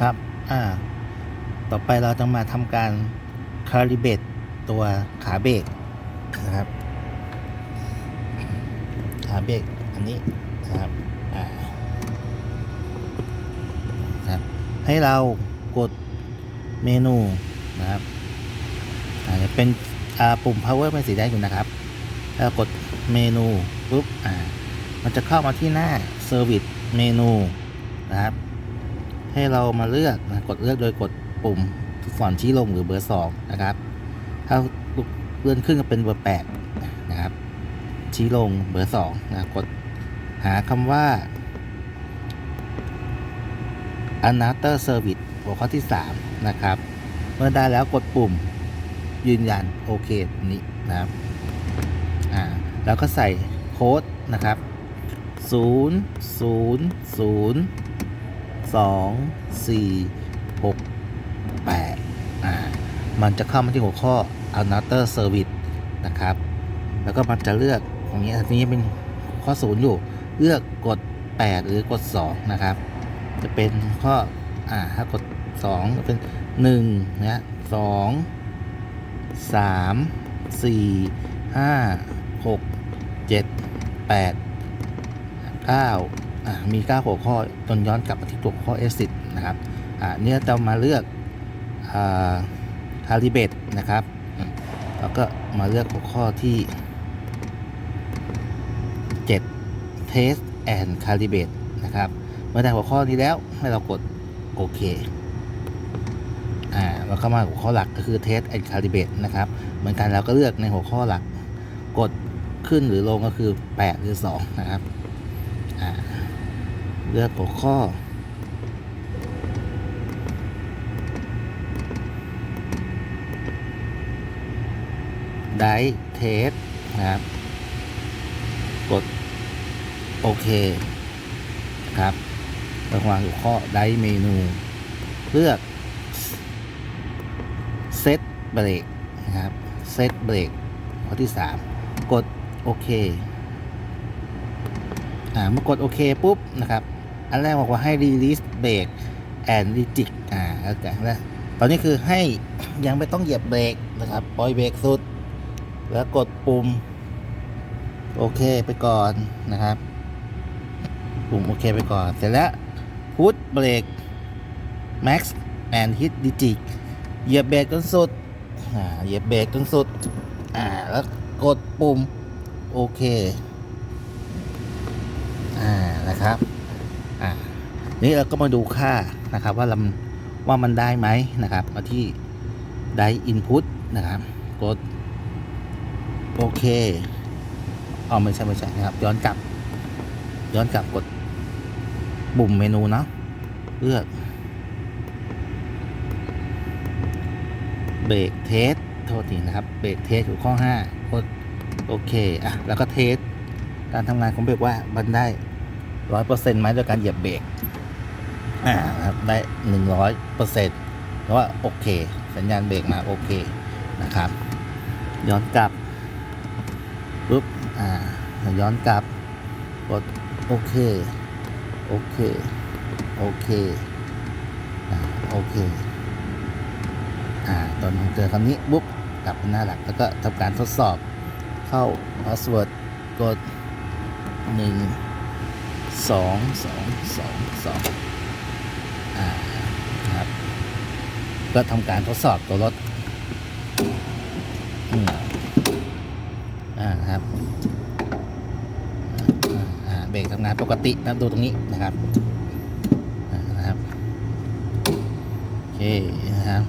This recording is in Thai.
นะครับ อ่า ต่อไปเราจะมาทำการคาลิเบตตัวขาเบรกนะครับ ขาเบรกอันนี้นะครับอ่าครับให้เรากดเมนูนะครับอาจจะเป็นอ่าปุ่ม power เป็นสีแดงอยู่นะครับแล้วกดเมนูปุ๊บอ่ามันจะเข้ามาที่หน้า service เมนูนะครับ ให้เรามาเลือกนะกดเลือกโดยกดปุ่มฟอนชี้ลงหรือเบอร์สองนะครับ ถ้าเลื่อนขึ้นก็เป็นเบอร์แปดนะครับ ชี้ลงเบอร์สองนะกดหาคำว่า another service หัวข้อที่ 3 นะครับ เมื่อได้แล้วกดปุ่มยืนยัน โอเค นี้นะครับ อ่า แล้วก็ใส่โค้ดนะครับ 0 0 0 2 4 6 8อ่ามันจะเข้ามาที่หัวข้อ another service นะครับ แล้วก็มันจะเลือกตรงนี้อันนี้เป็นข้อ0อยู่ เลือกกด 8 หรือกด 2 นะครับ จะเป็นข้อ อ่า ถ้ากด 2 เป็น1นะ2 3 4 5 6 7 8 9อ่า มี 9 หัวข้อจนย้อนกลับมาที่ตัวข้อ exit นะครับอ่าเนี่ยจะมาเลือกอ่าคาลิเบตนะครับแล้วก็มาเลือกหัวข้อที่ 7 Test and Calibrate นะครับ เมื่อได้หัวข้อนี้แล้วให้เรากดโอเคอ่าแล้วก็มาหัวข้อหลักก็คือ Test and Calibrate นะครับ เหมือนกันเราก็เลือกในหัวข้อหลัก กดขึ้นหรือลงก็คือ 8 หรือ 2 นะครับ เลือกหัวข้อ ได้เทสนะครับ กด โอเค ครับระหว่างหัวข้อได้เมนู เลือก เซตเบรกนะครับ เซตเบรกข้อที่ 3 กด โอเค อ่าเมื่อกดโอเคปุ๊บนะครับ อันแรกบอกว่าให้ release brake and reject อ่าแล้วกันแล้วตอนนี้คือให้ยังไม่ต้องเหยียบเบรกนะครับ ปล่อยเบรกสุด แล้วกดปุ่มโอเคไปก่อนนะครับ ปุ่มโอเคไปก่อน เสร็จแล้วพุทเบรก max and hit digit เหยียบเบรกจนสุดอ่าเหยียบเบรกจนสุด อ่า แล้วกดปุ่ม โอเค อ่านะครับอ่านี่เราก็มาดูค่านะครับ ว่าลำว่ามันได้ไหมนะครับ มาที่ได้ input นะครับ กด โอเคอ๋อไม่ใช่ไม่ใช่นะครับ ย้อนกลับ ย้อนกลับกดปุ่มเมนูเนาะเลือกเบรกเทสโทษทีนะครับเบรกเทสอยู่ข้อ5กดโอเคอะแล้วก็เทสการทำงานของเบรกว่ามันได้ ร้อยเปอร์เซ็นต์ไหมโดยการเหยียบเบรกอ่าครับได้หนึ่งร้อยเปอร์เซ็นต์เพราะว่าโอเค สัญญาณเบรกมาโอเคนะครับ ย้อนกลับปุ๊บอ่าย้อนกลับกดโอเคโอเคโอเคอ่าโอเคอ่าตอนเจอคำนี้ปุ๊บกลับเป็นหน้าหลักแล้วก็ทำการทดสอบเข้า password กดหนึ่ง สองสองสองสองอ่าครับ ก็ทำการทดสอบตัวรถอืมอ่าครับอ่าเบรกทำงานปกตินะดูตรงนี้นะครับนะครับโอเคนะครับ